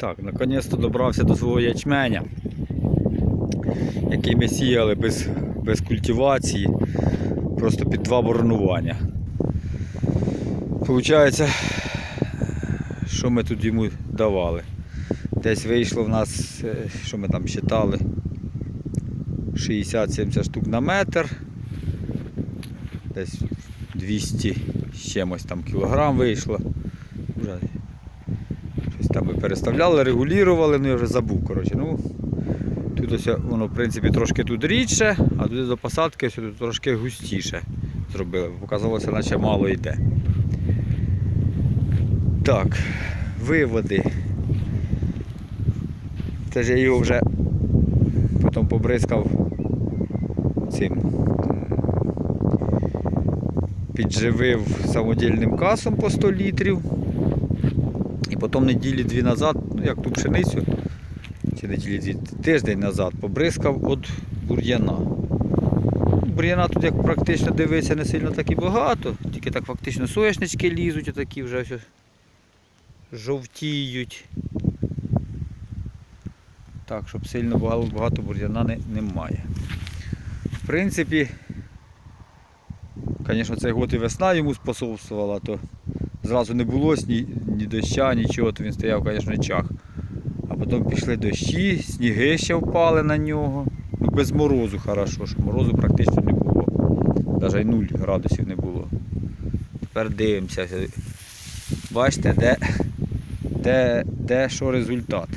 Так, наконець-то добрався до свого ячменя, який ми сіяли без, без культивації, просто під два боронування. Получається, що ми тут йому давали? Десь вийшло в нас, е, що ми там считали, 60-70 штук на метр. Десь 200 з чимось там кілограм вийшло. Там ми переставляли, регулювали, ну я вже забув. Коротше. Ну, тут ось воно в принципі трошки тут рідше, а туди до посадки ось тут трошки густіше зробили. Показалося, наче мало йде. Так, виводи. Це ж я його вже потім побризкав цим. Підживив самодільним касом по 100 літрів. Потім неділі дві назад, ну як ту пшеницю, чи неділі дві, тиждень назад побризкав від бур'яна. Бур'яна тут як практично дивиться не сильно так і багато, тільки так фактично соняшнички лізуть, отакі вже ось жовтіють. Так, щоб сильно багато бур'яна не, немає. В принципі, звісно, цей год і весна йому способствувала, то зразу не було ні, ні доща, нічого, то він стояв, звісно, чах. А потім пішли дощі, сніги ще впали на нього. Ну, без морозу хорошо, що морозу практично не було. Навіть 0 градусів не було. Тепер дивимося. Бачите, де, де, де що результат.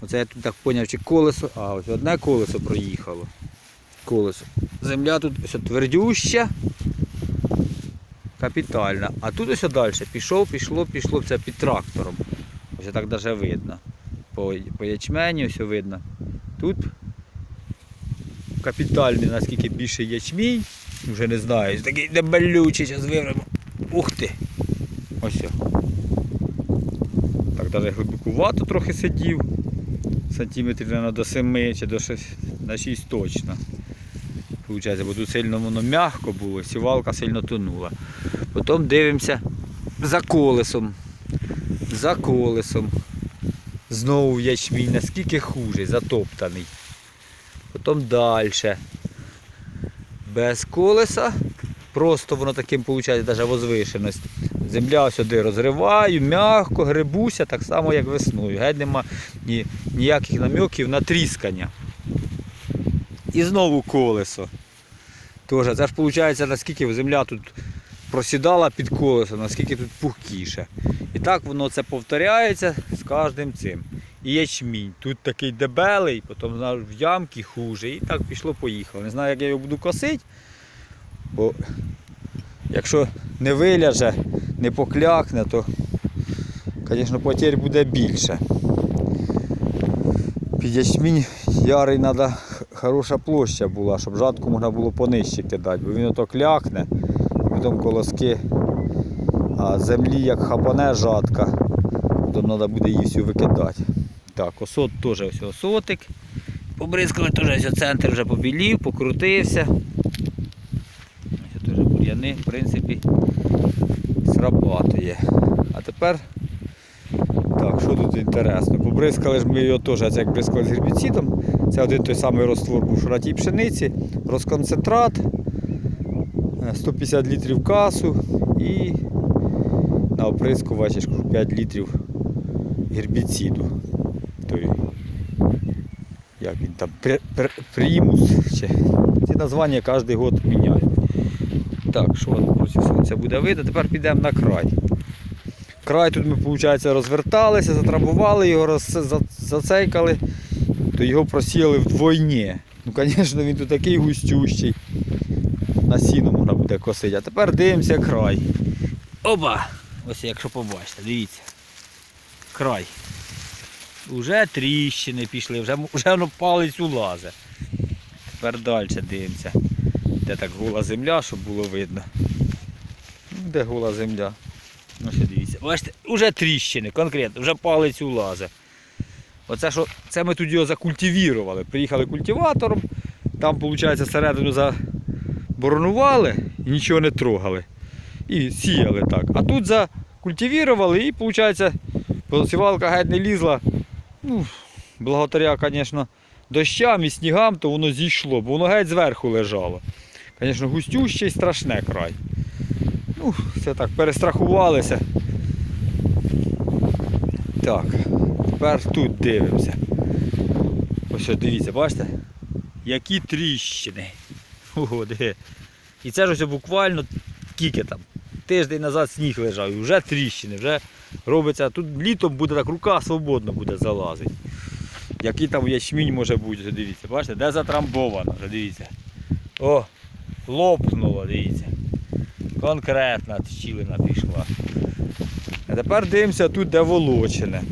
Оце я тут так зрозумів, чи колесо, а ось одне колесо проїхало. Колесо. Земля тут ось твердюща, капітальна. А тут ось далі пішов, пішло, пішло це під трактором. Ось так навіть видно. По, по ячмені ось видно. Тут капітальний, наскільки більше ячмінь, вже не знаю, такий дебелючий, зараз вирвемо. Ух ти! Ось. Так навіть глибокувато трохи сидів. Сантиметрів наверно, до 7 чи до 6, на 6 точно. Получається, бо тут сильно воно м'яко було, сівалка сильно тонула. Потім дивимося за колесом. За колесом. Знову ячмінь, наскільки хуже, затоптаний. Потім далі. Без колеса. Просто воно таким виходить, навіть возвишеність. Земля сюди розриваю, м'яко, грибуся, так само як весною. Геть нема ні, ніяких намеків на тріскання. І знову колесо. Тоже, це ж виходить, наскільки земля тут просідала під колесо, наскільки тут пухкіше. І так воно це повторяється з кожним цим. І ячмінь. Тут такий дебелий, потім в ямки хуже. І так пішло-поїхало. Не знаю, як я його буду косити, бо якщо не виляже, не поклякне, то, звісно, потерь буде більше. Під ячмінь ярий треба хороша площа була, щоб жатку можна було понижче кидати, бо він ото клякне, потім колоски, а землі як хапане жатка, то треба буде її всю викидати. Так, осот теж ось осотик. Побризкали теж ось центр вже побілів, покрутився. Ось теж бур'яни, в принципі, срабатує. А тепер так, що тут інтересно? Побризкали ж ми його теж, як бризкали з гербіцидом. Це один той самий розтвор був, що пшениці, розконцентрат, е, 150 літрів касу і на оприскувач, я 5 літрів гербіциду. Той, як він там, пр- пр- примус. Чи. Ці названня кожен год міняють. Так, що проти сонця буде видно, тепер підемо на край. Край тут ми, виходить, розверталися, затрамбували його, роз, за- зацейкали, то його просіяли вдвойні. Ну, звісно, він тут такий густющий. На сіно можна буде косити. А тепер дивимося край. Оба! Ось якщо побачите, дивіться. Край. Уже тріщини пішли, вже, вже воно палець улазе. Тепер далі дивимося. Де так гола земля, щоб було видно. Ну, Де гола земля? Ну що дивіться, бачите, вже тріщини, конкретно, вже палець улазе. Оце що, це ми тут його закультивірували. Приїхали культиватором, там, виходить, середину заборонували і нічого не трогали. І сіяли так. А тут закультивірували і, виходить, Бо сівалка геть не лізла. Ну, благодаря, звісно, дощам і снігам, то воно зійшло, бо воно геть зверху лежало. Звісно, густюще і страшне край. Ну, все так, перестрахувалися. Так, тепер тут дивимося. Ось дивіться, бачите? Які тріщини. Ого, диви. І це ж ось буквально скільки там. Тиждень назад сніг лежав, і вже тріщини, вже робиться. Тут літом буде так, рука свободно буде залазити. Який там ячмінь може бути, дивіться, бачите, де затрамбовано, дивіться. О, лопнуло, дивіться. Конкретна щілина пішла. А тепер дивимося тут, де волочене.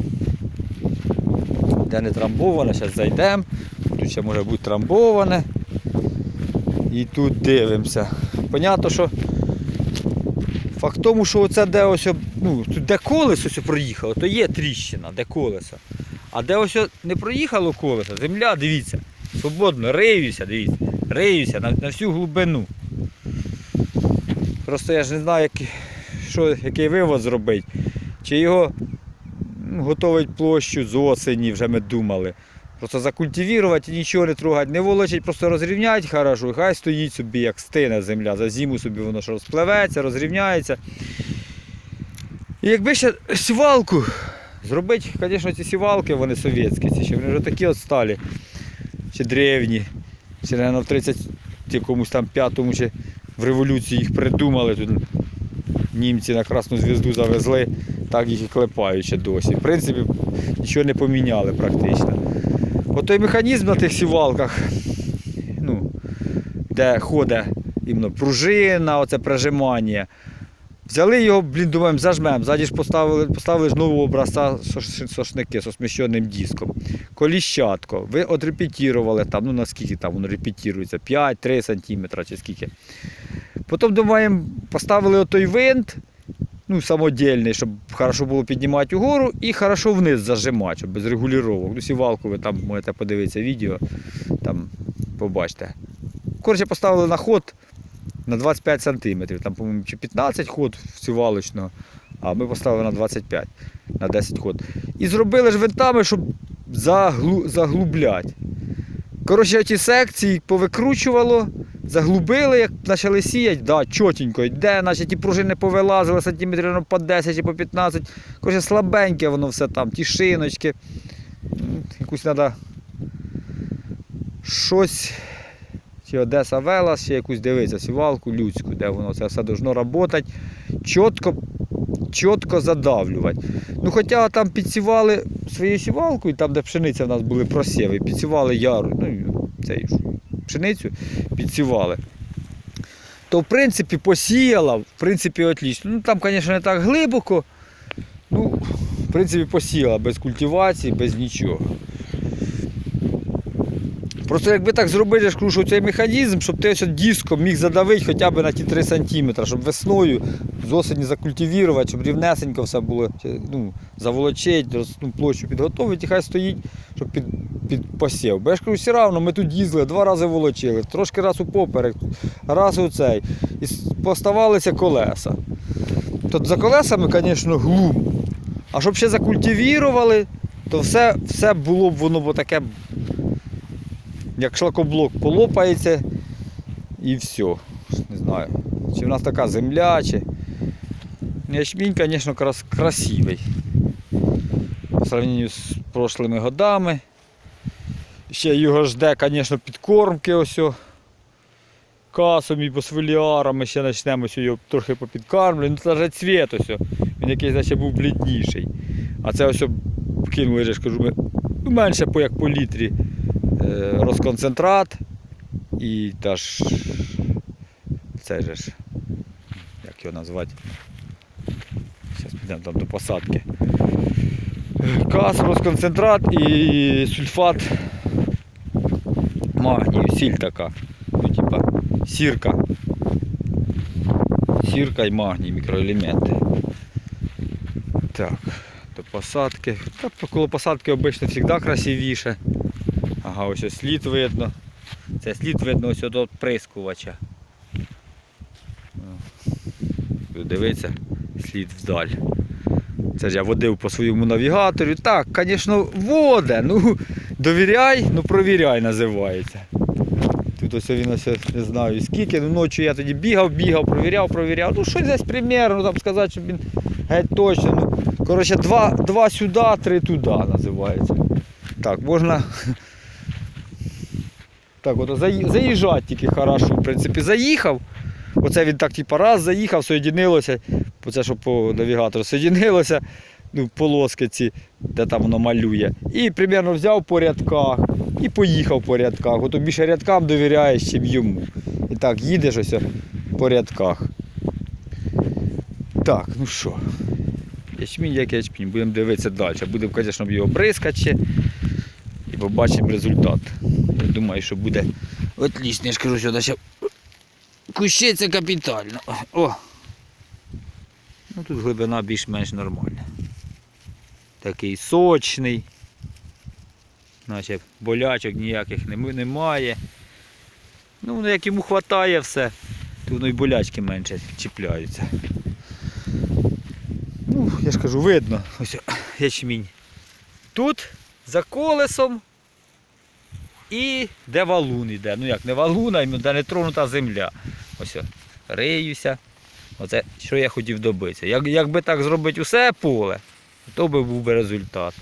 Де не трамбоване, зараз зайдемо. Тут ще може бути трамбоване. І тут дивимося. Понятно, що факт тому, що оце де ось, ну, тут де колесо ось проїхало, то є тріщина, де колесо. А де ось не проїхало колесо, земля, дивіться, свободно, риюся, дивіться, риюся на, на всю глибину. Просто я ж не знаю, як, що, який вивод зробити. Чи його готовить площу з осені, вже ми думали. Просто закультивувати нічого не трогати, не волочить, просто розрівняти хорошо, хай стоїть собі, як стине земля. За зиму собі воно що розпливеться, розрівняється. І якби ще сівалку зробити, звісно, ці сівалки, вони совєтські, ці ще вони вже такі от сталі, ще древні. Ще, мабуть, в 30 якомусь там п'ятому чи в революції їх придумали. Тут німці на Красну Звізду завезли, так їх і клепають ще досі. В принципі, нічого не поміняли практично. От той механізм на тих сівалках, ну, де ходить іменно пружина, оце прижимання. Взяли його, блін, думаємо, зажмемо. Ззаді ж поставили, поставили ж нового образця сошники з осміщеним диском. Коліщатко. Ви отрепетірували там, ну наскільки там воно репетірується, 5-3 см чи скільки. Потім думаємо, поставили отой винт, ну, самодільний, щоб хорошо було піднімати угору і хорошо вниз зажимати, щоб без регулювання. Ну, сівалку ви там можете подивитися відео, там побачите. Коротше, поставили на ход на 25 см, там, по-моєму, чи 15 ход сівалочного, а ми поставили на 25, на 10 ход. І зробили ж винтами, щоб заглу... заглублять. Коротше, ті секції повикручувало, заглубили, як почали сіяти, да, чотенько йде, наче ті пружини повилазили сантиметрів ну, по 10 чи по 15. Коротше, слабеньке воно все там, ті шиночки. Якусь треба щось. Чи Одеса Велас, ще якусь дивитися, сівалку людську, де воно це все должно працювати. Чітко, чітко задавлювати. Ну, хоча там підсівали свою сівалку, і там, де пшениця в нас були просіви, підсівали яру, ну, цей, пшеницю підсівали. То в принципі посіяла, в принципі, отлічно. Ну там, звісно, не так глибоко. Ну, в принципі, посіяла без культивації, без нічого. Просто якби так зробити, ж цей механізм, щоб ти ось диском міг задавити хоча б на ті 3 см, щоб весною з осені закультивувати, щоб рівнесенько все було, ну, заволочити, ну, площу підготовити, і хай стоїть, щоб під, під посів. Бо я ж кажу, все одно ми тут їздили, два рази волочили, трошки раз у поперек, раз у цей. І поставалися колеса. Тут за колесами, звісно, глум. А щоб ще закультивірували, то все, все було б воно б таке як шлакоблок полопається і все. Не знаю. Чи в нас така земля, чи. Ячмінь, звісно, красивий. По сравнению з прошлими годами. Ще його жде, звісно, підкормки ось. Касом і посвеліарами ще почнемо його трохи попідкармлювати. Ну це вже цвіт ось. Він якийсь наче був блідніший. А це ось кинули, я ж кажу, ну, менше по як по літрі розконцентрат і та ж це же ж, як його назвати. Зараз підемо там до посадки. Кас, розконцентрат і сульфат магнію, сіль така. Ну, типа сірка. Сірка і магній, мікроелементи. Так, до посадки. Та коло посадки обично завжди красивіше. Ага, ось ось слід видно. Це слід видно ось до прискувача. О. Дивіться, слід вдаль. Це ж я водив по своєму навігатору. Так, звісно, воде. Ну, довіряй, ну провіряй називається. Тут ось він ось не знаю скільки. Ну, ночі я тоді бігав, бігав, провіряв, провіряв. Ну, щось десь примерно, там сказати, щоб він геть точно. Ну, коротше, два, два сюди, три туди називається. Так, можна. Так, от заїжджати тільки хорошо. В принципі, заїхав. Оце він так, типу, раз заїхав, соєдинилося. Оце, що по навігатору соєдинилося, ну, полоски ці, де там воно малює. І примерно взяв по рядках і поїхав по рядках. Ото більше рядкам довіряєш, чим йому. І так, їдеш ось по рядках. Так, ну що. Ячмінь як ячмінь, будемо дивитися далі. Будемо, звісно, його бризкати і побачимо результат. Я думаю, що буде отлично. Я ж кажу, що ще кущиться капітально. О! Ну тут глибина більш-менш нормальна. Такий сочний. Наче болячок ніяких немає. Ну, як йому вистачає все, то воно і болячки менше чіпляються. Ну, я ж кажу, видно, ось ячмінь. Тут за колесом і де валун йде. Ну як не валун, а де не тронута земля. Ось риюся. Оце що я хотів добитися. Як, якби так зробити усе поле, то би був би результат.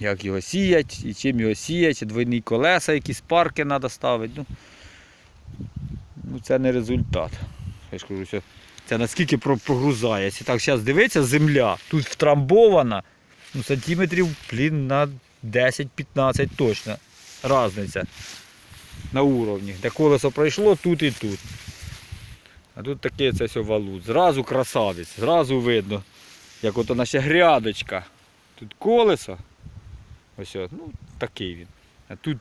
Як його сіять, і чим його сіять, двойні колеса, якісь парки треба ставити. Ну, ну це не результат. Я ж кажу, що це наскільки прогрузається. Так, зараз дивиться, земля тут втрамбована, ну, сантиметрів блін, на 10-15 точно. Разниця на уровні. Де колесо пройшло, тут і тут. А тут таке це все валут. Зразу красавець, зразу видно, як ото наша грядочка. Тут колесо. Ось, от, ну, такий він. А тут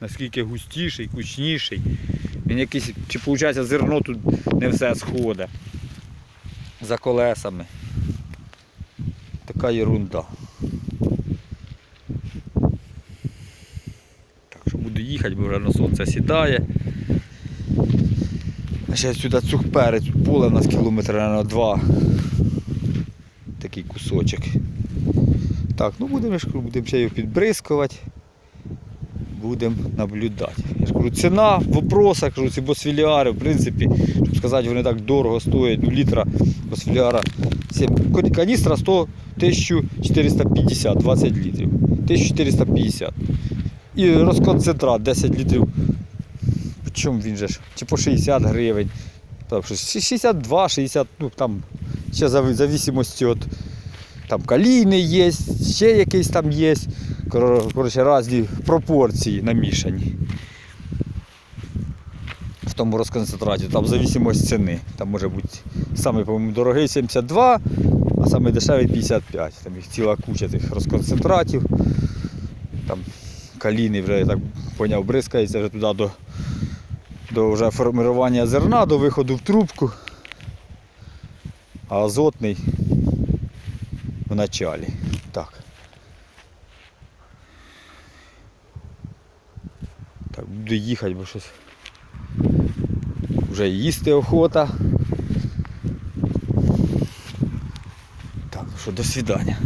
наскільки густіший, кучніший. Він якийсь, чи виходить зерно тут не все сходить. За колесами. Така ерунда. Так що буду їхати, бо вже на сонце сідає. А ще сюди цухпери, тут поле у нас кілометра на два. Такий кусочок. Так, ну будемо, будемо ще його підбризкувати. Будемо наблюдати. Я ж кажу, ціна в кажу, ці босфіліари, в принципі, щоб сказати, вони так дорого стоять, ну літра босфіліара. сім- Каністра 100 1450, 20 літрів. 1450. І розконцентрат 10 літрів. Чому він же ж? Чи по 60 гривень. Там 62, 60, ну там ще в зависимості від там калійний є, ще якийсь там є. Кор- Коротше, різні пропорції намішані. В тому розконцентраті, там в зависимості ціни. Там може бути самий, по-моєму, дорогий 72, а самий дешевий 55. Там їх ціла куча тих розконцентратів. Там калійний вже, я так поняв, бризкається вже туди до, до вже формування зерна, до виходу в трубку. А азотний в началі. Так. Так, буду їхати, бо щось вже їсти охота. Так, що, до свидання.